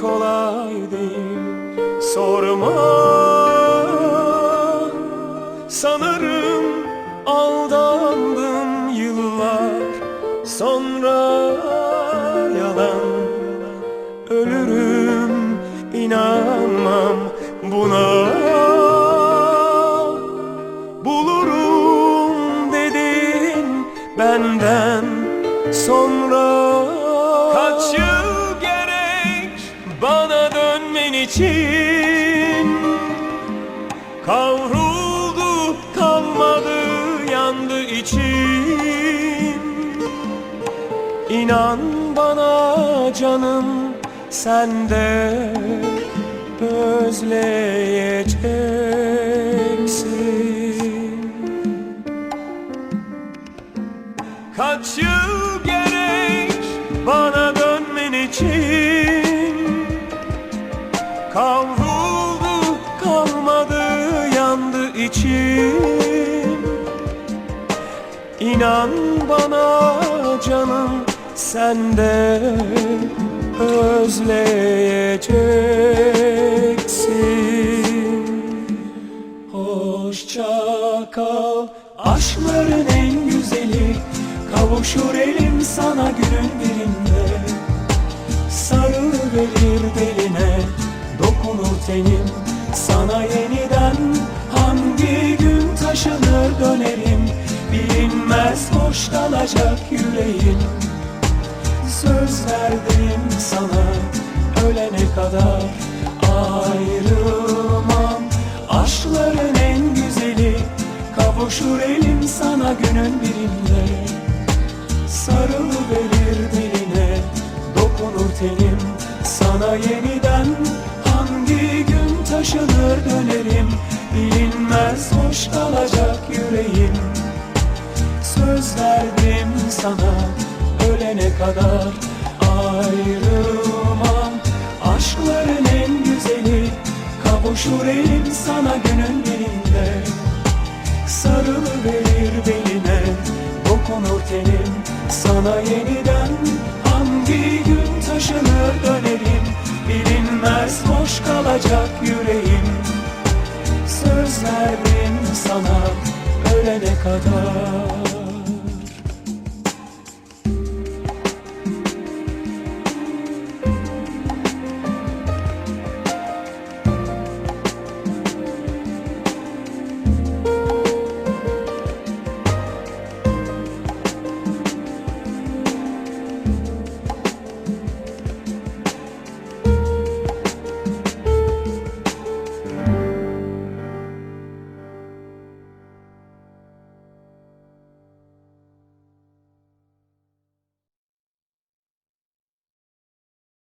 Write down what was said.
kolay değil. Sorma. Sanırım aldandım yıllar Sonra yalan. Ölürüm inanmam buna. Bulurum dedin benden sonra. Kaç yıl için. Kavruldu kalmadı yandı içim İnan bana canım sen de özleyeceksin. Kaç yıl gerek bana dönmen için Kavruldu kalmadı yandı içim. İnan bana canım sen de özleyeceksin. Hoşça kal aşkların en güzeli. Kavuşur elim sana günün birinde. Sarılıverir beline Dokunur tenim. Sana yeniden Hangi gün taşınır dönerim. Bilinmez boş kalacak yüreğim. Söz verdim sana Ölene kadar ayrılmam. Aşkların en güzeli Kavuşur elim sana günün birinde Bilinmez hoş kalacak yüreğim. Söz verdim sana Ölene kadar ayrılmam. Aşkların en güzeli Kavuşur elim sana günün birinde. Sarılıverir beline Dokunur tenim Sana yeniden. Hangi gün taşınır dönerim Bilinmez boş kalacak yüreğim Söz verdim sana Ölene kadar